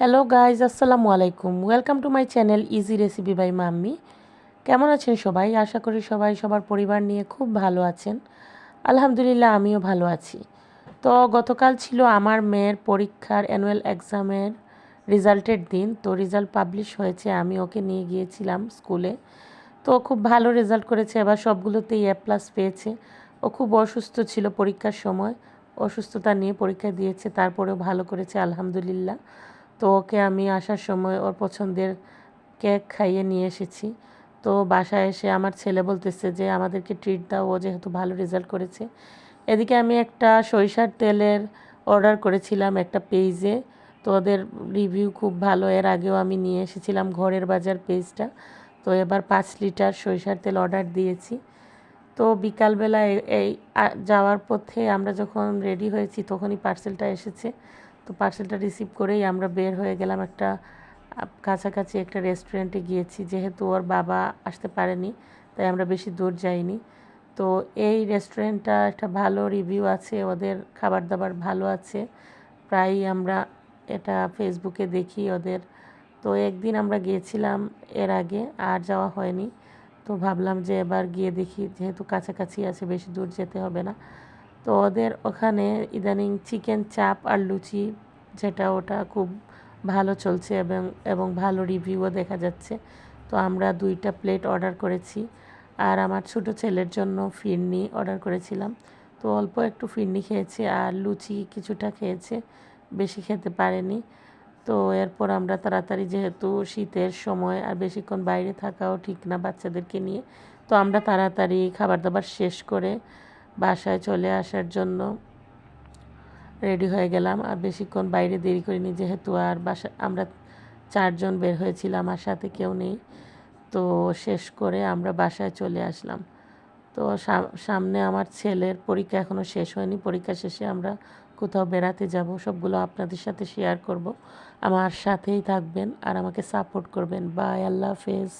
Hello guys আসসালামু আলাইকুম welcome to my channel easy recipe by mummy কেমন আছেন সবাই? আশা করি সবাই সবার পরিবার নিয়ে খুব ভালো আছেন। আলহামদুলিল্লাহ, আমিও ভালো আছি। তো গতকাল ছিল আমার মেয়ের পরীক্ষার অ্যানুয়াল এক্সামের রেজাল্টের দিন। তো রেজাল্ট পাবলিশ হয়েছে। আমি ওকে নিয়ে গিয়েছিলাম স্কুলে তো খুব ভালো রেজাল্ট করেছে। এবার সবগুলোতেই এ প্লাস পেয়েছে। ও খুব অসুস্থ ছিল পরীক্ষার সময়। অসুস্থতা নিয়ে পরীক্ষা দিয়েছে। তারপরেও ভালো করেছে, আলহামদুলিল্লাহ। তো ওকে আমি আসার সময় ওর পছন্দের কেক খাইয়ে নিয়ে এসেছি। তো বাসায় এসে আমার ছেলে বলতেছে যে, আমাদেরকে ট্রিট দাও, ও যেহেতু ভালো রেজাল্ট করেছে। এদিকে আমি একটা সরিষার তেলের অর্ডার করেছিলাম একটা পেজে তো ওদের রিভিউ খুব ভালো, এর আগেও আমি নিয়ে এসেছিলাম ঘরের বাজার পেজটা তো এবার পাঁচ লিটার সরিষার তেল অর্ডার দিয়েছি। তো বিকালবেলা এই যাওয়ার পথে আমরা যখন রেডি হয়েছি তখনই পার্সেলটা এসেছে। তো পার্সেলটা রিসিভ করেই আমরা বের হয়ে গেলাম একটা কাছাকাছি একটা রেস্টুরেন্টে গিয়েছি। যেহেতু ওর বাবা আসতে পারেনি, তাই আমরা বেশি দূর যাইনি। তো এই রেস্টুরেন্টটা একটা ভালো রিভিউ আছে, ওদের খাবার দাবার ভালো আছে। প্রায়ই আমরা এটা ফেসবুকে দেখি ওদের। তো একদিন আমরা গিয়েছিলাম এর আগে, আর যাওয়া হয়নি। তো ভাবলাম যে এবার গিয়ে দেখি, যেহেতু কাছাকাছি আছে, বেশি দূর যেতে হবে না। তো ওদের ওখানে ইদানিং চিকেন চাপ আর লুচি, যেটা ওটা খুব ভালো চলছে এবং এবং ভালো রিভিউও দেখা যাচ্ছে। তো আমরা দুইটা প্লেট অর্ডার করেছি। আর আমার ছোট ছেলের জন্য ফিরনি অর্ডার করেছিলাম। তো অল্প একটু ফিরনি খেয়েছে আর লুচি কিছুটা খেয়েছে, বেশি খেতে পারেনি। তো এরপর আমরা তাড়াতাড়ি যেহেতু শীতের সময় আর বেশিক্ষণ বাইরে থাকাও ঠিক না বাচ্চাদেরকে নিয়ে, তো আমরা তাড়াতাড়ি খাবার দাবার শেষ করে বাসায় চলে আসার জন্য রেডি হয়ে গেলাম। আর বেশিক্ষণ বাইরে দেরি করিনি, যেহেতু আর বাসা, আমরা চারজন বের হয়েছিলাম, আর সাথে কেউ নেই। তো শেষ করে আমরা বাসায় চলে আসলাম। তো সামনে আমার ছেলের পরীক্ষা এখনও শেষ হয়নি। পরীক্ষা শেষে আমরা কোথাও বেড়াতে যাব, সবগুলো আপনাদের সাথে শেয়ার করব। আমার সাথেই থাকবেন আর আমাকে সাপোর্ট করবেন। বাই আল্লাহ হাফেজ।